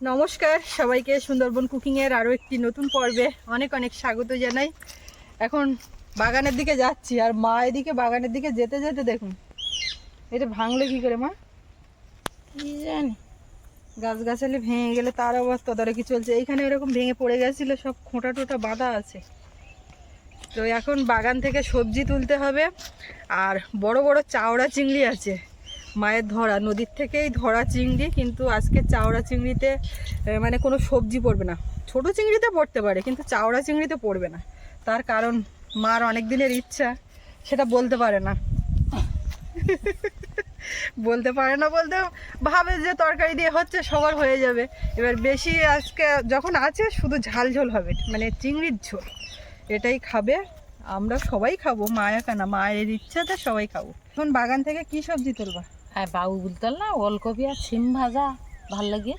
নমস্কার, সবাইকে সুন্দরবন কুকিংয়ের আরও একটি নতুন পর্বে অনেক অনেক স্বাগত জানাই। এখন বাগানের দিকে যাচ্ছি, আর মা এদিকে বাগানের দিকে যেতে যেতে দেখুন, এটা ভাঙলে কি করে মা? কি জানি, গাছগাছালি ভেঙে গেলে তার আবার তদারকি চলছে। এইখানে এরকম ভেঙে পড়ে গেছিল, সব খোঁটা টোটা বাঁধা আছে। তো এখন বাগান থেকে সবজি তুলতে হবে, আর বড় বড় চাওড়া চিংড়ি আছে। মায়ের ধরা, নদীর থেকেই ধরা চিংড়ি, কিন্তু আজকে চাওড়া চিংড়িতে মানে কোনো সবজি পড়বে না। ছোট চিংড়িতে পড়তে পারে, কিন্তু চাওড়া চিংড়িতে পড়বে না। তার কারণ মার অনেক দিনের ইচ্ছা, সেটা বলতে পারে না। বলতে পারে না বলতে ভাবে যে তরকারি দিয়ে হচ্ছে, সবার হয়ে যাবে। এবার বেশি আজকে যখন আছে, শুধু ঝাল ঝোল হবে মানে চিংড়ির ঝোল। এটাই খাবে, আমরা সবাই খাব, মায়া কেনা? মায়ের ইচ্ছাতে সবাই খাব। এখন বাগান থেকে কি সবজি তুলবা? আর বাবু বলতাল না ওলকপি আর সিম ভাজা ভালো লাগে।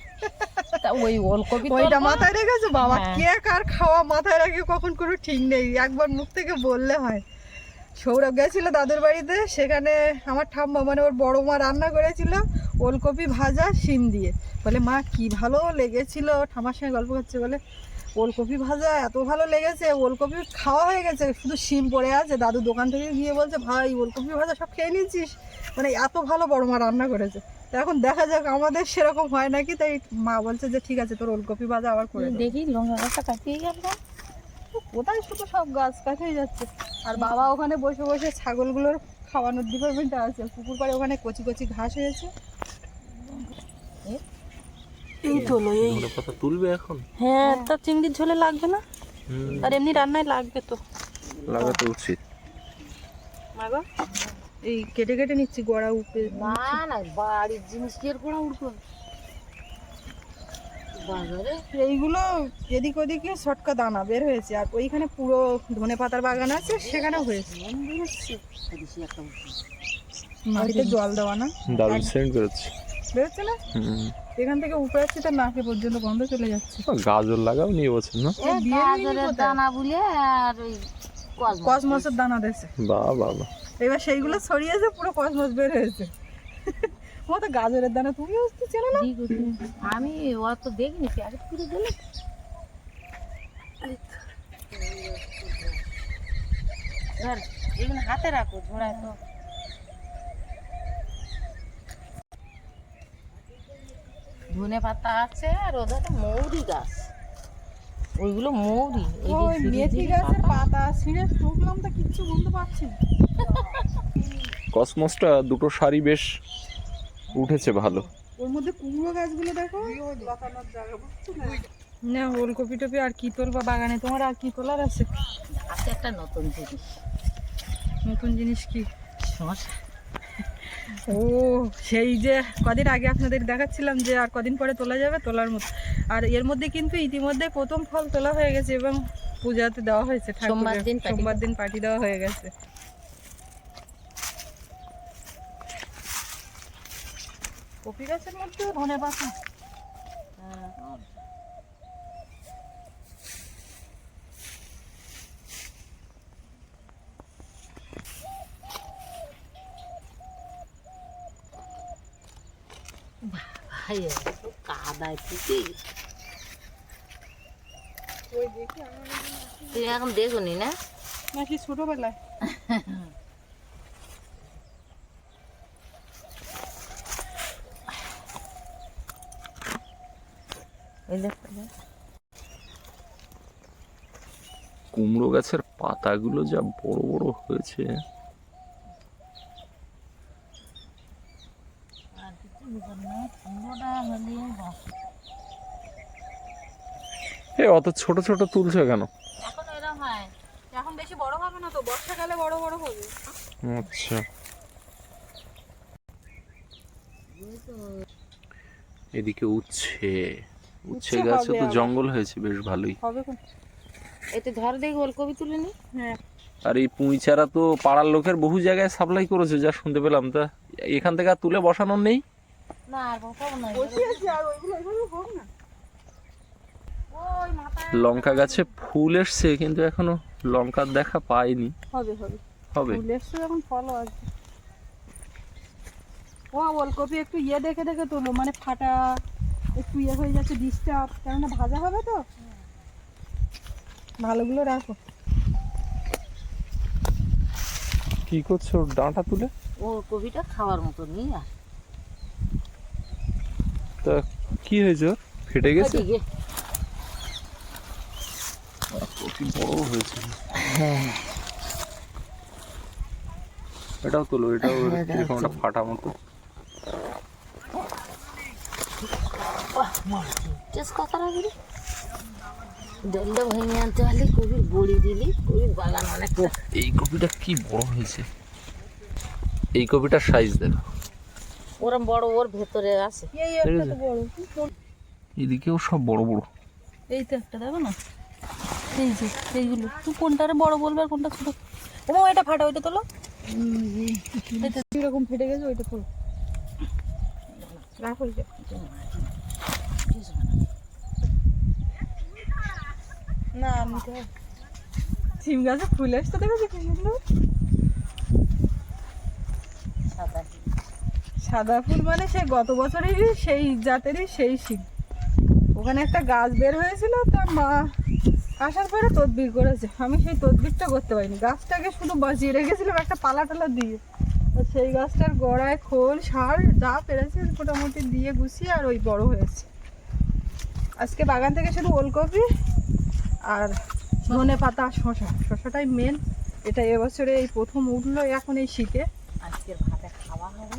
তা ওই ওলকপি ওইটা মাথায় রেখেছো বাবা? হ্যাঁ। কে কার খাওয়া মাথায় রাখে কখন কোনো ঠিক নেই। একবার মুখ থেকে বললে হয়। সৌরভ গেছিল দাদুর বাড়িতে সেখানে আমার ঠাম্মা মানে ওর বড় মা রান্না করেছিল ওলকপি ভাজা শিম দিয়ে। বলে মা কি ভালো লেগেছিল। ঠাম্মার সঙ্গে গল্প করছে বলে ওলকপি ভাজা এত ভালো লেগেছে ওলকপি খাওয়া হয়ে গেছে। শুধু শিম পড়ে আছে দাদু দোকান থেকে গিয়ে বলছে ভাই ওলকপি ভাজা সব খেয়ে নিয়েছিস? মানে এত ভালো বড় মা রান্না করেছে। তো এখন দেখা যাক আমাদের সেরকম হয় নাকি? তাই মা বলছে যে ঠিক আছে তোর ওলকপি ভাজা আবার করে দেখি লঙ্কা গাছটা কাটিয়ে গেল। কোথায় শুধু সব গাছ কাছেই যাচ্ছে? আর বাবা ওখানে বসে বসে ছাগলগুলোর খাওয়ানোর ডিপার্টমেন্টে আছে। পুকুর পাড়ে ওখানে কচি কচি ঘাস হয়েছে। এই তোলো এই তুলবে এখন? হ্যাঁ তা চিংড়ির ঝোলে লাগবে না? আর এমনি রান্নায় লাগবে তো। লাগাতে উচিত। মাগো এই কেটে কেটে নিচ্ছি গড়া উপরে না না বাড়ির জিনিস কি এর করা উঠবো? বাজারে? এইগুলো এদিক ওদিকে ছটকা দানা বের হয়েছে আর ওইখানে পুরো ধনে পাতার বাগান আছে সেখানেও হয়েছে। একটা। মাটিতে জল দেওয়া না? দারুণ সেন্ট বেরোচ্ছে বেরোচ্ছে না এখান থেকে উপরে আসছে তার নাকে পর্যন্ত গন্ধ চলে যাচ্ছে। ও, গাজর লাগাও নিয়ে বছর না। গাজরের দানা বুলে আর ওই কসমসের দানা দিয়েছে। বা বাবা। এবার সেইগুলো ছড়িয়েছে পুরো কসমস বের হয়েছে। ও তো গাজরের দানা তুমি বুঝতে চেনো না? কি? আমি অত দেখিনি প্যাকেট করে দিলে। ধর এগুলো হাতে রাখো ঝোড়ায় তো। ধনে পাতা আছে আর ওদের একটা মৌরি গাছ। ওইগুলো মৌরি ওই মেথি গাছের পাতা। ছিঁড়ে ঠুকলাম তো কিচ্ছু বলতে পারছি না। কসমসটা দুটো শাড়ি বেশ উঠেছে ভালো। ওর মধ্যে কুমড়ো গাছগুলো দেখো। না ওলকপি টপি আর কি তোলবা বাগানে তোমার আর কি তোলার আছে আছে একটা নতুন জিনিস। নতুন জিনিস কি? শশা। ও সেই যে কদিন আগে আপনাদের দেখাচ্ছিলাম যে আর কদিন পরে তোলা যাবে তোলার মতো। আর এর মধ্যে কিন্তু ইতিমধ্যে প্রথম ফল তোলা হয়ে গেছে এবং পূজাতে দেওয়া হয়েছে সোমবার দিন সোমবার দিন পার্টি দেওয়া হয়ে গেছে। কপি গাছের মধ্যে ধনে পাতা। ভাই কাদায় দেখি তুই এখন দেখুনি না? নাকি ছোটবেলায়? কুমড়ো গাছের পাতাগুলো যা বড় বড় হয়েছে আর কিছু ব্যাপার না কুমড়োটা হলে এ অত ছোট ছোট তুলছো কেন? এখন এরকম হয়। এখন বেশি বড় হবে না তো বর্ষাকালে বড় বড় হবে। আচ্ছা। এদিকে উচ্ছে। উচ্ছে গাছে তো জঙ্গল হয়েছে বেশ ভালোই। হবে এতে ধর ওলকপি তুলে নি। হ্যাঁ। আর এই পুঁই চারা তো পাড়ার লোকের বহু জায়গায় সাপ্লাই করেছে যা শুনতে পেলাম। তা এখান থেকে আর তুলে বসানোর নেই? লঙ্কা গাছে ফুল এসছে কিন্তু এখনও লঙ্কার দেখা পাইনি। হবে হবে। হবে। ফুল এসছে যখন ফলও আসবে। ও ওলকপি একটু ইয়ে দেখে দেখে তোলো মানে ফাটা একটু ইয়ে হয়ে যাচ্ছে ডিস্টার্ব কেননা ভাজা হবে তো। ভালোগুলো রাখো। কি করছ ডাঁটা তুলে? ওলকপিটা খাওয়ার মতো নিয়ে আর তা কি হয়েছে ফেটে গেছে? বড় হয়েছে। হ্যাঁ। এটাও তোলো এটাও হ্যাঁ, এরকম একটা ফাটা মতো। ভেঙে আনতে কবির বড়ি দিলি কবির বাগান এই কপিটা কি বড় হয়েছে? এই কপিটার সাইজ দেখো। ওরম বড় ওর ভেতরে আছে। এই একটা তো এদিকেও সব বড় বড়। এই তো একটা দেখো না? এই যে এইগুলো। তুই কোনটারে বড় বলবে আর কোনটা ছোট? ও এটা ফাটা ওইটা তোলো। এটা এরকম ফেটে গেছে ওইটা তোলো। রাখো না নিতে হবে সিম গাছে ফুল আসতে দেখেছ কি সুন্দর সাদা সাদা ফুল মানে সেই গত বছরেরই সেই জাতেরই সেই সিম ওখানে একটা গাছ বের হয়েছিল তার মা আসার পরে তদবির করেছে। আমি সেই তদবিরটা করতে পারিনি। গাছটাকে শুধু বাঁচিয়ে রেখেছিলাম একটা পালা টালা দিয়ে। সেই গাছটার গোড়ায় খোল, সার যা পেরেছে মোটামুটি দিয়ে গুছিয়ে আর ওই বড় হয়েছে। আজকে বাগান থেকে শুধু ওলকপি আর ধনে পাতা শশা শশাটাই মেন এটা এবছরে এই প্রথম উঠল, এখন এই শীতে আজকের ভাতে খাওয়া হবে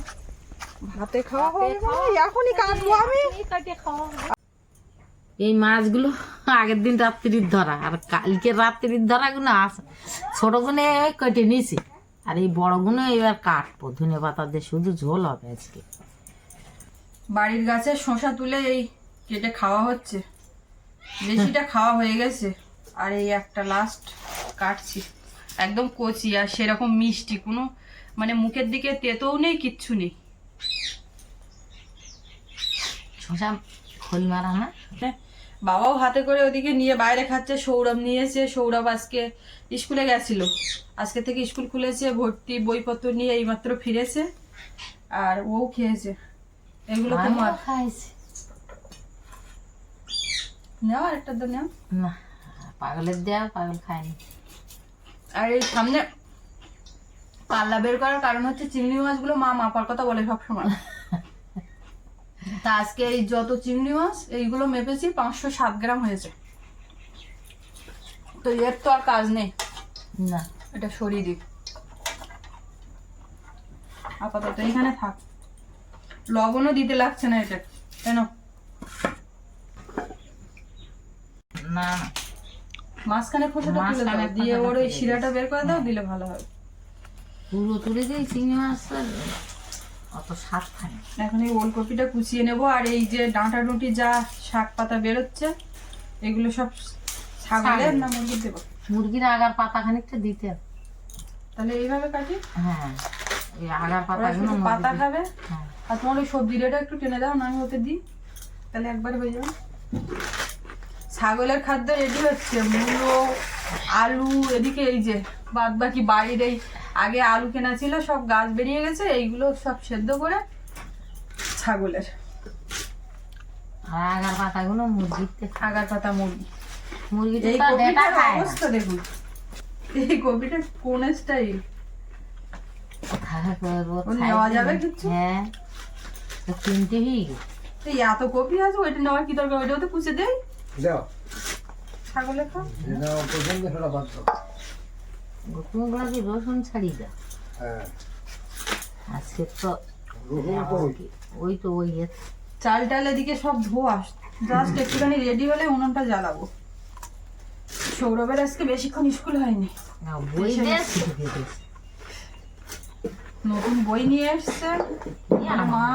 ভাতে খাওয়া হবে মানে? এখনই কাটবো আমি। এই মাছগুলো আগের দিন রাত্রির ধরা আর কালকে রাত্রির ধরা ধরাগুলো আছে ছোটগুলো কেটে নিয়েছি আর এই বড় গুনে এবার কাটবো ধনে পাতা দিয়ে শুধু ঝোল হবে আজকে। বাড়ির গাছে শশা তুলে এই কেটে খাওয়া হচ্ছে। বেশিটা খাওয়া হয়ে গেছে। আর এই একটা লাস্ট কাটছি। একদম কচি আর সেরকম মিষ্টি কোনো মানে মুখের দিকে তেতোও নেই কিচ্ছু নেই। খোল মারা না হ্যাঁ, বাবাও হাতে করে ওদিকে নিয়ে বাইরে খাচ্ছে সৌরভ নিয়েছে সৌরভ আজকে স্কুলে গেছিল। আজকে থেকে স্কুল খুলেছে ভর্তি বইপত্র নিয়ে এইমাত্র ফিরেছে আর ও খেয়েছে। এগুলো তোমার খাইছি। নেও আর একটা তো নেও। না পাগলের দেয়া পাগল খায়নি। আর এই সামনে পাল্লা বের করার কারণ হচ্ছে চিংড়ি মাছগুলো মা মাপার কথা বলে সবসময়। তা আজকে এই যত চিংড়ি মাছ এইগুলো মেপেছি পাঁচশো সাত গ্রাম হয়েছে। তো এর তো আর কাজ নেই। না। এটা সরিয়ে দিই। আপাতত এখানে থাক। লবণও দিতে লাগছে না এটা কেন? না মাঝখানে খোসাটা তুলে দাও। দিয়ে ওর ওই শিরাটা বের করে দাও দিলে ভালো হয় পুরো তুলে দিই চিংড়ি মাছের অত এখন এই ওলকপিটা কুচিয়ে নেব আর এই যে ডাঁটা রুটি যা শাক পাতা বেরোচ্ছে এগুলো সব ছাগলের না মুরগির দেবো? মুরগির আগার পাতা খানিকটা দিতে তাহলে এইভাবে কাটি? হ্যাঁ এই আগার পাতাগুলো পাতা খাবে? হ্যাঁ। আর তোমার ওই সবজি রেটা একটু টেনে দাও না আমি ওতে দিই। তাহলে একবার হয়ে যাবে। ছাগলের খাদ্য রেডি হচ্ছে মূলো আলু এদিকে এই যে বাদ বাকি বাড়ির এই আগে আলু কেনা ছিল সব গাছ বেরিয়ে গেছে এইগুলো সব সেদ্ধ করে ছাগলের। আর আগার পাতাগুলো মুরগিতে আগার পাতা মুরগি। মুরগিতে এই কপিটার অবস্থা দেখুন। এই কপিটা কোন স্টাইল? খাওয়া করব, ও নেওয়া যাবে না। হ্যাঁ। কিনতে হয়ে এত কপি আছে ওইটা নেওয়ার কি দরকার? ওইটাও তো পুষে দেয় দাও ছাগলের খা যেটা পছন্দ সেটা বাদ দাও। তুমি বলছি রসুন দাও? হ্যাঁ। আজকে তো ওই তো ওই চাল টাল এদিকে সব ধোয়া। জাস্ট একটুখানি রেডি হলে উনুনটা জ্বালাবো। সৌরভের আজকে বেশিক্ষণ স্কুল হয়নি। নতুন বই নিয়ে এসছে। মা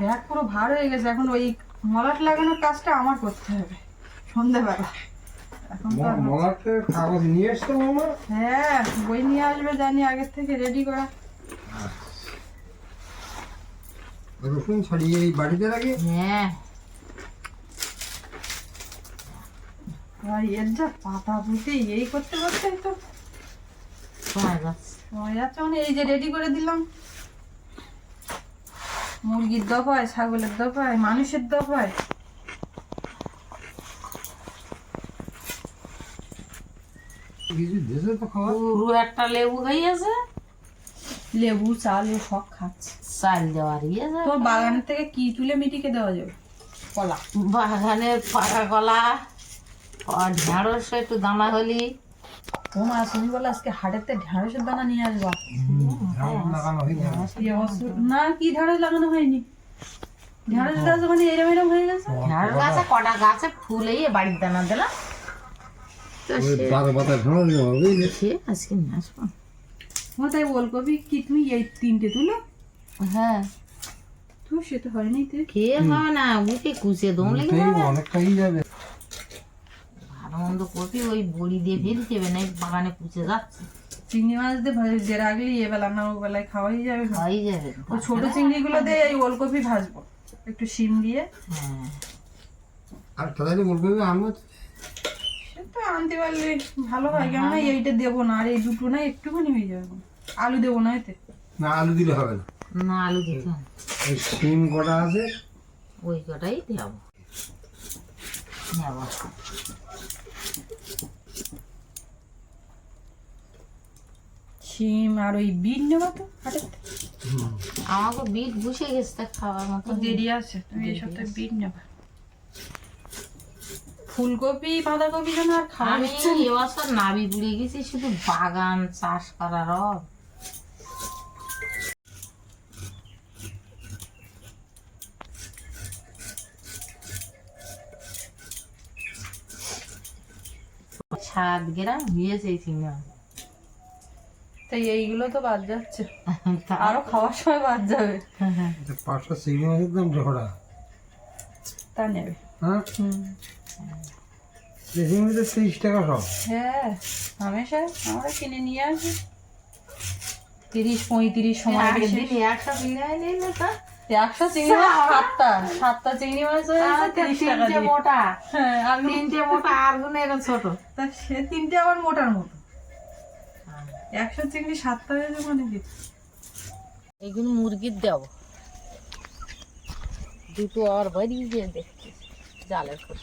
ব্যাগ পুরো ভার হয়ে গেছে। এখন ওই মলাট লাগানোর কাজটা আমার করতে হবে। সন্ধেবেলা কাগজ নিয়ে এসছো মামা? হ্যাঁ বই নিয়ে আসবে জানি আগের থেকে রেডি করা। রসুন ছাড়িয়ে এই বাড়িতে রাখি? হ্যাঁ। আর এর যা পাতা পুঁতে এই করতে করতে তো। হয়ে যাচ্ছে মানে এই যে রেডি করে দিলাম। মুরগির দফায় ছাগলের দফায় মানুষের দফায় কিছু দেশে তো খাওয়া পুরো একটা লেবু খাইয়েছে লেবু চাল ও সব খাচ্ছে। চাল দেওয়ার ইয়েছে তোর বাগানের থেকে কি তুলে মিটিকে দেওয়া যাবে? কলা। বাগানে পাকা কলা আর ঢেঁড়স একটু দানা হলি। ও মা তুমি বলে আজকে হাটেতে ঢেঁড়সের দানা নিয়ে আসবা? না কি ঢেঁড়স লাগানো হয়নি? ঢেঁড়স গাছ মানে এরম এরম হয়ে গেছে? ঢেঁড়স গাছে কটা গাছে ফুলেই বাড়ির দানা দিলাম। বারো পাতা ঝাড় দেওয়া সে আজকে নিয়ে আসব। ও তাই ওলকপি কি তুমি এই তিনটে তুলো? হ্যাঁ। তো সে তো হয়নি তো। খেয়ে হবে না উঠে কুচে দম লেগে যাবে। অনেকটাই যাবে। ভালো মন্দ কপি ওই বড়ি দিয়ে ভেজে দেবে না বাগানে কুচে যাচ্ছে। চিংড়ি মাছ দিয়ে ভাজ- দিয়ে রাখলি এবেলা না ওবেলায় খাওয়াই যাবে। খাই যাবে। ও ছোট চিংড়িগুলো দিয়ে এই ওলকপি ভাজবো। একটু শিম দিয়ে। হ্যাঁ। আর তাহলে বলবে আমিও তো- সে তো আনতে পারলে ভালো হয় কেমন এইটা দেবো না আর এই দুটো না একটুখানি হয়ে যাবে। আলু দেবো না এতে। না আলু দিলে হবে না। না আলু দিতে হবে ওই সিম কটা আছে? ওই কটাই দেব। নেব শিম আর ওই বিট নেব তো। আমাকে বিট বসে গেছে তা খাওয়ার মতো দেরি আছে তুমি এই সপ্তাহে বিট নেবা। ফুলকপি বাঁধাকপি যেন আর খাওয়া আমি। এবছর নাবি পুড়ে গেছি শুধু বাগান চাষ করার অভাব। সাত গ্রাম হয়েছে চিংড়ি। তাই এইগুলো তো বাদ যাচ্ছে আরও খাওয়ার সময় বাদ যাবে পাঁচটা চিংড়ি মাছের দাম তা নেবে হ্যাঁ চিংড়ি তো তিরিশ টাকা সব। হ্যাঁ হামেশা আমরা কিনে নিয়ে আসি। তিরিশ পঁয়ত্রিশ সময় একশো চিংড়ি মাছ সাতটা সাতটা চিংড়ি মাছ তিনটে মোটা। হ্যাঁ তিনটে মোটা আরগুলো এরকম ছোট। তা সে তিনটে আবার মোটার মতো। একশো চিংড়ি সাতটা হয়েছে মানে এগুলো মুরগির দেব দুটো আর বাড়ি গিয়ে দেখছি জালের করে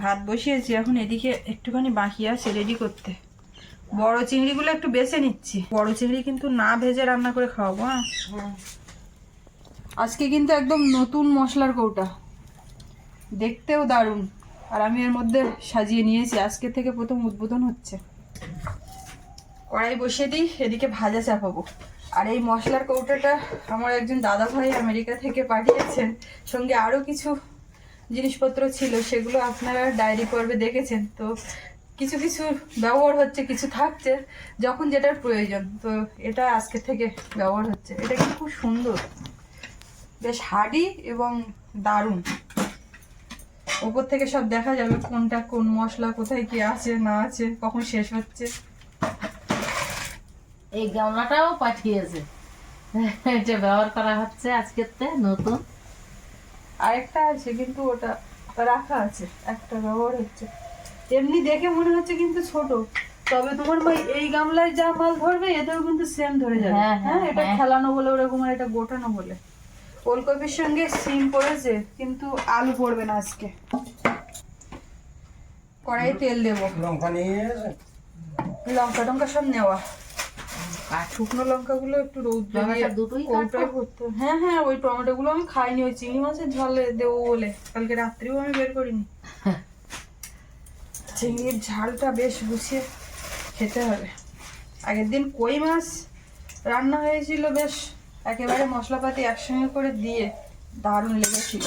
ভাত বসিয়েছি এখন এদিকে একটুখানি বাকি আছে রেডি করতে। বড় চিংড়িগুলো একটু বেছে নিচ্ছি। বড় চিংড়ি কিন্তু না ভেজে রান্না করে খাওয়াবো হ্যাঁ? আজকে কিন্তু একদম নতুন মশলার কৌটা। দেখতেও দারুণ। আর আমি এর মধ্যে সাজিয়ে নিয়েছি। আজকে থেকে প্রথম উদ্বোধন হচ্ছে। কড়াই বসিয়ে দিই এদিকে ভাজা চাপাবো। আর এই মশলার কৌটাটা আমার একজন দাদা ভাই আমেরিকা থেকে পাঠিয়েছেন। সঙ্গে আরও কিছু জিনিসপত্র ছিল, সেগুলো আপনারা ডায়েরি পর্বে দেখেছেন। তো কিছু কিছু ব্যবহার হচ্ছে, কিছু থাকছে, যখন যেটার প্রয়োজন। তো এটা আজকে থেকে ব্যবহার হচ্ছে। এটা কিন্তু খুব সুন্দর। বেশ হার্ডি এবং দারুণ। ওপর থেকে সব দেখা যাবে, কোনটা কোন মশলা কোথায় কি আছে, না আছে, কখন শেষ হচ্ছে। এই গামলাটাও পাঠিয়েছে। এটা ব্যবহার করা হচ্ছে আজকের নতুন। আরেকটা আছে কিন্তু ওটা রাখা আছে একটা ব্যবহার হচ্ছে। এমনি দেখে মনে হচ্ছে কিন্তু ছোট তবে তোমার ভাই এই গামলায় যা মাল ধরবে এতেও কিন্তু সেম ধরে যাবে। হ্যাঁ, হ্যাঁ হ্যাঁ, এটা হ্যাঁ। খেলানো বলে ওরকম আর এটা গোটানো বলে। ওলকপির সঙ্গে সিম পড়েছে কিন্তু আলু পড়বে না আজকে। কড়াই তেল দেবো। লঙ্কা নিয়ে লঙ্কা টঙ্কা সব নেওয়া। কাঠ শুকনো লঙ্কাগুলো একটু রোদ টমেটো দুটোই কৌটায় ভরতে হবে। হ্যাঁ হ্যাঁ ওই টমেটোগুলো আমি খাইনি ওই চিংড়ি মাছের ঝালে দেবো বলে। কালকে রাত্রিও আমি বের করিনি। চিংড়ির ঝালটা বেশ গুছিয়ে খেতে হবে। আগের দিন কই মাছ রান্না হয়েছিল বেশ একেবারে মশলাপাতি একসঙ্গে করে দিয়ে দারুণ লেগেছিল।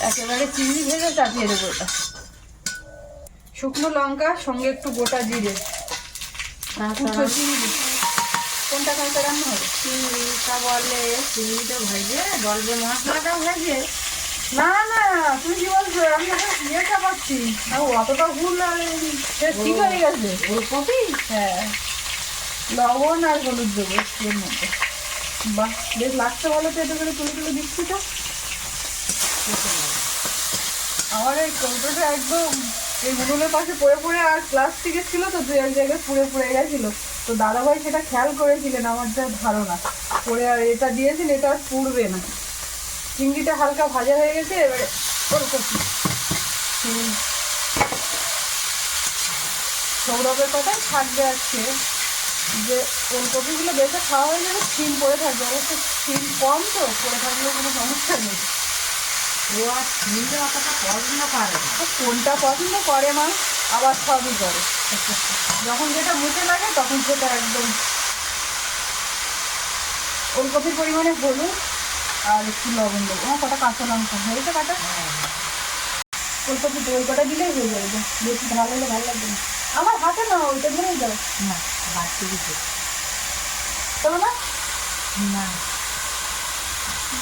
একেবারে চিংড়ি ভেজে চাপিয়ে দেবো ওটা। শুকনো লঙ্কা সঙ্গে একটু গোটা জিরে। কোনটা কালকে রান্না হবে? চিংড়িটা বলে চিংড়িটা ভেজে বলবে মশলাটা ভেজে। না না তুমি কি বলছো? আমি এখন ইয়ে চাপাচ্ছি অতটা ভুল আর ঠিক হয়ে গেছে। ফুলকপি হ্যাঁ। লবণ আর হলুদ দেবো এর মধ্যে। বাহ বেশ লাগছে বলো তো এটা করে তুলে তুলে দিচ্ছি তো। আমার এই কৌটোটা একদম এই উনুনের পাশে পড়ে পড়ে আর প্লাস্টিকের ছিল তো দু এক জায়গায় পুড়ে পুড়ে গেছিল। তো দাদাভাই সেটা খেয়াল করেছিলেন, আমার যা ধারণা। পরে আর এটা দিয়েছিল, এটা আর পুড়বে না। চিংড়িটা হালকা ভাজা হয়ে গেছে, এবারে ওরকম সৌরভের কথাই থাকবে আজকে। যে ওলকপিগুলো বেশি খাওয়া হয়ে যাবে সিম পড়ে থাকবে। অবশ্য সিম কম তো, পড়ে থাকলেও কোনো সমস্যা নেই। ও আর চিনিটা অতটা পছন্দ করে না কোনটা পছন্দ করে মা? আবার সবই করে। যখন যেটা মুখে লাগে তখন সেটা একদম ওলকপির পরিমাণে হলুদ আর একটু লবণ দেবো। আমার কটা কাঁচা লঙ্কা। হয়েছে কাটা? ওলকপি ওই কটা দিলেই হয়ে যাবে। বেশি ভালো হলে ভালো লাগবে না। আমার হাতে না ওইটা ধরেই যাবে না বাড়তি কিছু চলো না না।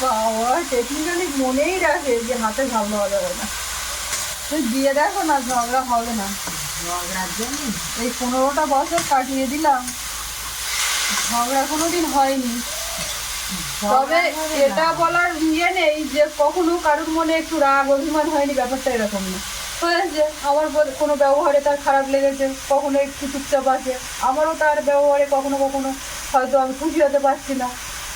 বাবা টেকনিক্যালি মনেই রাখে যে হাতে ঝামলা হবে না। তুই দিয়ে দেখো না ঝগড়া হবে না। ঝগড়ার জন্য? এই পনেরোটা বছর কাটিয়ে দিলাম। ঝগড়া কোনোদিন হয়নি। তবে এটা বলার ইয়ে নেই যে কখনো কারোর মনে একটু রাগ অভিমান হয়নি ব্যাপারটা এরকম না। হয়েছে আমার কোনো ব্যবহারে তার খারাপ লেগেছে কখনো একটু চুপচাপ আছে। আমারও তার ব্যবহারে কখনো কখনো হয়তো আমি খুশি হতে পারছি না।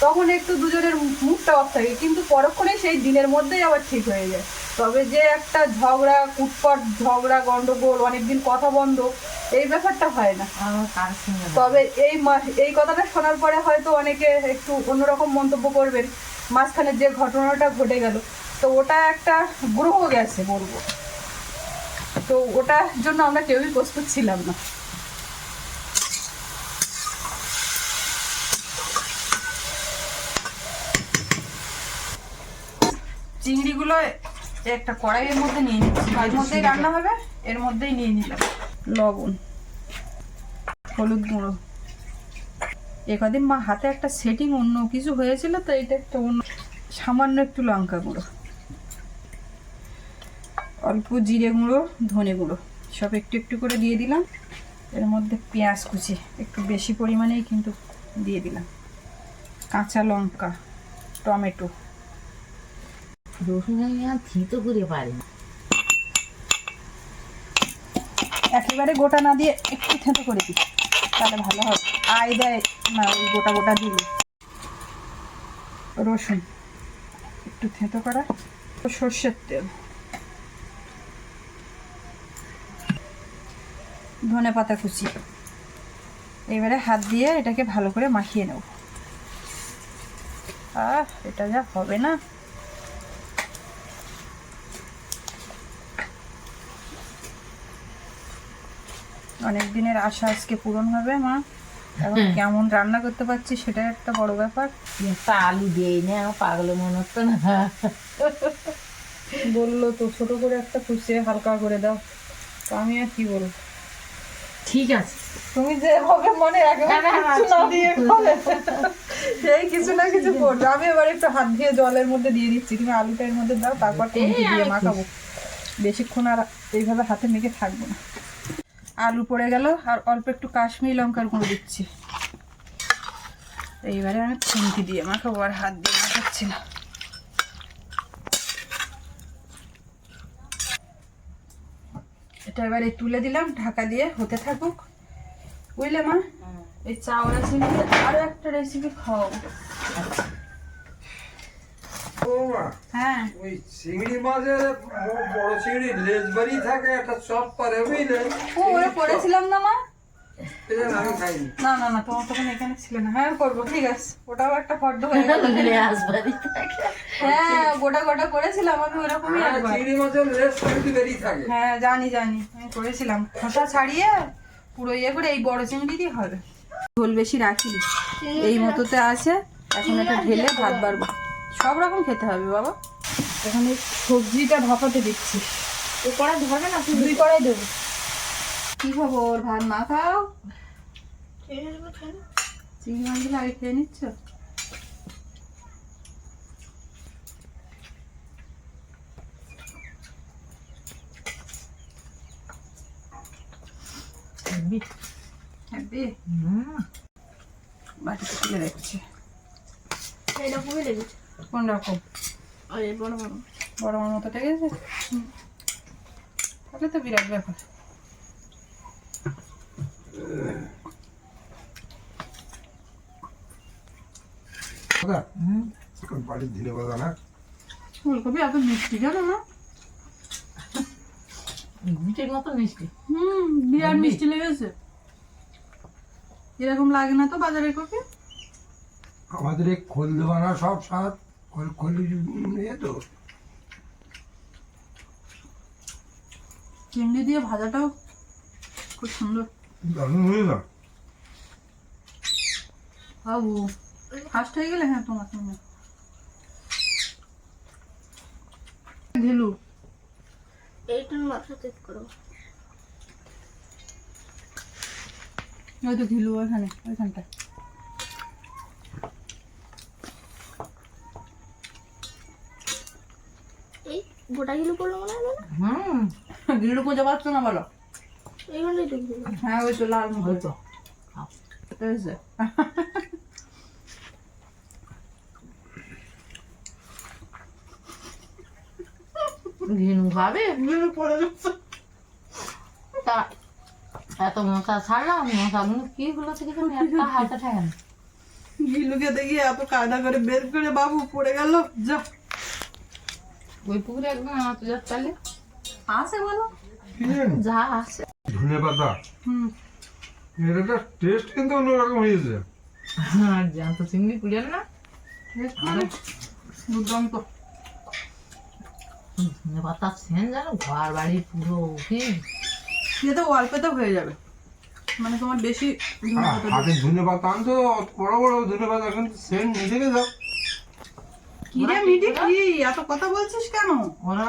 তখন একটু দুজনের মুখটা অফ থাকে কিন্তু পরক্ষণে সেই দিনের মধ্যেই আবার ঠিক হয়ে যায়। তবে যে একটা ঝগড়া কুটপট ঝগড়া গন্ডগোল অনেকদিন কথা বন্ধ এই ব্যাপারটা হয় না। তবে এই এই কথাটা শোনার পরে হয়তো অনেকে একটু অন্যরকম মন্তব্য করবেন মাঝখানে যে ঘটনাটা ঘটে গেল। তো ওটা একটা গ্রহ গেছে বলব। তো ওটার জন্য আমরা কেউই প্রস্তুত ছিলাম না। চিংড়িগুলো একটা কড়াইয়ের মধ্যে নিয়ে নিচ্ছি। এর মধ্যেই রান্না হবে এর মধ্যেই নিয়ে নিলাম। লবণ হলুদ গুঁড়ো। এ কদিন মা হাতে একটা সেটিং অন্য কিছু হয়েছিল তো এটা একটা অন্য সামান্য একটু লঙ্কা গুঁড়ো। অল্প জিরে গুঁড়ো ধনে গুঁড়ো। সব একটু একটু করে দিয়ে দিলাম। এর মধ্যে পেঁয়াজ কুচি একটু বেশি পরিমাণেই কিন্তু দিয়ে দিলাম। কাঁচা লঙ্কা টমেটো। রসুন আমি আর থিতো করে পারি না। একেবারে গোটা না দিয়ে একটু থেঁতো করে দিই, তাহলে ভালো হবে। আয় দেয় না, ওই গোটা গোটা দিলে রসুন, একটু থেঁতো করা। সর্ষের তেল। ধনে পাতা কুচি। এবারে হাত দিয়ে এটাকে ভালো করে মাখিয়ে নেব। আহ, এটা যা হবে না। অনেক দিনের আশা আজকে পূরণ হবে মা। এখন কেমন রান্না করতে পারছি সেটা একটা বড় ব্যাপার। তা আলু দিয়েই না আমার পাগলে মনে হতো না। বলল তো ছোট করে একটা কুচিয়ে হালকা করে দাও। তো আমি আর কি বলব? ঠিক আছে। তুমি যেভাবে মনে একেবারে না, না, না, কিচ্ছু না দিয়ে খাবে সেই কিছু না কিছু করবে আমি এবার একটু হাত দিয়ে জলের মধ্যে দিয়ে দিচ্ছি। তুমি আলুটা এর মধ্যে দাও তারপর দিয়ে মাখাবো? বেশিক্ষণ আর এইভাবে হাতে মেখে থাকব না। আলু পড়ে গেল আর অল্প একটু কাশ্মীরি লঙ্কার গুঁড়ো দিচ্ছি। এইবারে আমি খুন্তি দিয়ে মাখাবো আর হাত দিয়ে মাখাচ্ছি না। এটা এবারে তুলে দিলাম ঢাকা দিয়ে হতে থাকুক। বুঝলে মা? এই চাওড়া চিংড়ি আরও একটা রেসিপি খাওয়াবো। মা, হ্যাঁ। ওই চিংড়ি মাছের বড় চিংড়ি লেজ বাড়ি থাকে একটা চপ পারে বুঝলে? ও ওরা করেছিলাম না মা? এটা আমি খাইনি। না না না তোমার তখন এখানে ছিল না। হ্যাঁ করব ঠিক আছে। ওটাও একটা ফর্দ হয়ে গেল। হ্যাঁ গোটা গোটা করেছিলাম আমি ওরকমই হ্যাঁ জানি জানি আমি করেছিলাম। খোসা ছাড়িয়ে পুরো ইয়ে করে এই বড় চিংড়ি দিয়ে হবে। ঝোল বেশি রাখি এই মতোতে আছে। এখন এটা ঢেলে ভাত বাড়বো। সব রকম খেতে হবে বাবা। এখানে সবজিটা ভাপাতে দিচ্ছি। ও কড়া ধরে না তুই দুই কড়াই দেবো। কি খবর? ভাত মা খাও? চিংড়ি মাছগুলো আগে খেয়ে নিচ্ছ? বাটিতে তুলে রেখেছে। এরকমই লেগেছে। কোন রকম? বড় বড় বড় আমার মতো তাহলে তো বিরাট ব্যাপার। বাড়ির না? ফুলকপি এত মিষ্টি জানো না? গুটির মতো মিষ্টি। হুম বিরাট মিষ্টি লেগেছে। এরকম লাগে না তো বাজারের কপি? আমাদের খোল দেওয়া না সব ইয়ে তো চিংড়ি দিয়ে ভাজাটাও খুব সুন্দর। দারুণ হয়ে না বাবু ফার্স্ট হয়ে গেলে হ্যাঁ তোমার সঙ্গে। ঘিলু এইটার মাথা চেক করো। ওই তো ঘিলু ওইখানে ওইখানটা এই গোটা করল মনে হয় না হুম খুঁজে পাচ্ছ না বলো। এইখানটাই তো হ্যাঁ ওই তো লাল হয়েছে। ঘিনু খাবে? ঘিলু পড়ে যাচ্ছে। তা এত মশা ছাড়লাম মশাগুলো কি হলো থেকে তুমি একটা হাতে দেখি এত কায়দা করে বের করে বাবু পড়ে গেল যা। ওই পুকুরে একদম আমার তুজার চালে আছে বলো। যা আছে ধনে পাতা? হুম। এটা টেস্ট কিন্তু অন্যরকম হয়েছে। আর জ্যান্ত চিংড়ি কুড়িয়েন না। আরে দুর্দান্ত। ধনে পাতা সেন জানো ঘর বাড়ি পুরো কি এটা অল্পতে হয়ে যাবে। মানে তোমার বেশি ধনে পাতা দিতে- ধনে পাতা আনতো বড় বড় ধনে পাতা কিন্তু সেন্ট নিচে যাও। কি রে মিটি কি? এত কথা বলছিস কেন? ওরা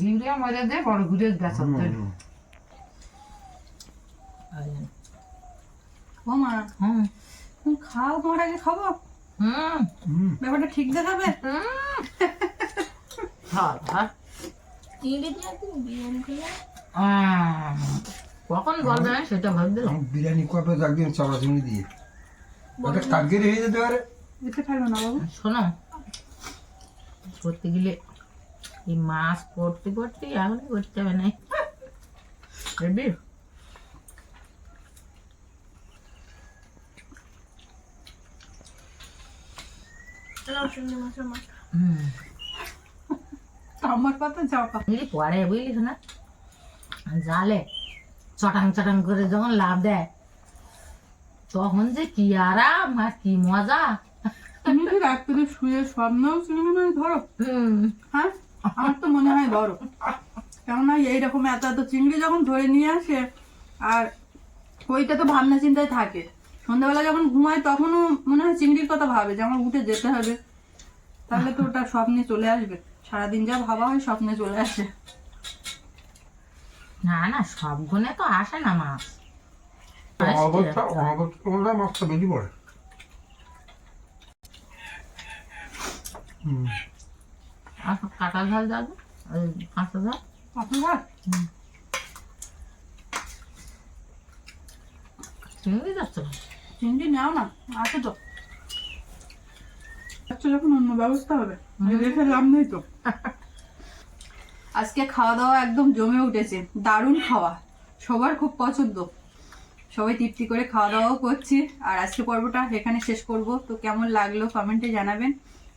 ইউরিয়া মজা দিয়ে বড় ঘুরে গেছে ও মা হুম। খাও তোমার আগে খাব? হুম। হুম। ব্যাপারটা ঠিক দেখাবে? করে আহ, কখন বলবে সেটা ভাব দিলাম আমি বিরিয়ানি একদিন চাপড়া চিংড়ি দিয়ে। ওটা কাঠগেরি হয়ে যেতে পারে। এতে খাইবে না বাবু। শোনো করতে গেলে এই মাছ পড়তে পড়তে এখন করতে হবে না। আমার চাপা বুঝলি পরে বুঝলিস না জালে চটাং চটাং করে যখন লাভ দেয় তখন যে কি আরাম আর কি মজা। রাত্রে শুয়ে স্বপ্নেও চিংড়ি মাছ ধরো। হ্যাঁ? আমার তো মনে হয় ধরো। কেননা এইরকম এত এত চিংড়ি যখন ধরে নিয়ে আসে আর ওইটা তো ভাবনা চিন্তায় থাকে। সন্ধ্যাবেলা যখন ঘুমায় তখনও মনে হয় চিংড়ির কথা ভাবে যে আমার উঠে যেতে হবে। তাহলে তো ওটা স্বপ্নে চলে আসবে। সারাদিন যা ভাবা হয় স্বপ্নে চলে আসে। না না সব গুণে তো আসে না মাছ। অবস্থা অবস্থা মাছটা বেশি পড়ে। আর কাঁটা ঝাল যাবে? ওই কাঁচা ঝাল? চিংড়ি যাচ্ছে না? চিংড়ি নাও না আছে তো। আচ্ছা যখন অন্য ব্যবস্থা হবে। রেখে লাভ নেই তো। আজকে খাওয়া দাওয়া একদম জমে উঠেছে। দারুণ খাওয়া। সবার খুব পছন্দ। সবাই তৃপ্তি করে খাওয়া দাওয়াও করছি। আর আজকে পর্বটা এখানে শেষ করব। তো কেমন লাগল কমেন্টে জানাবেন।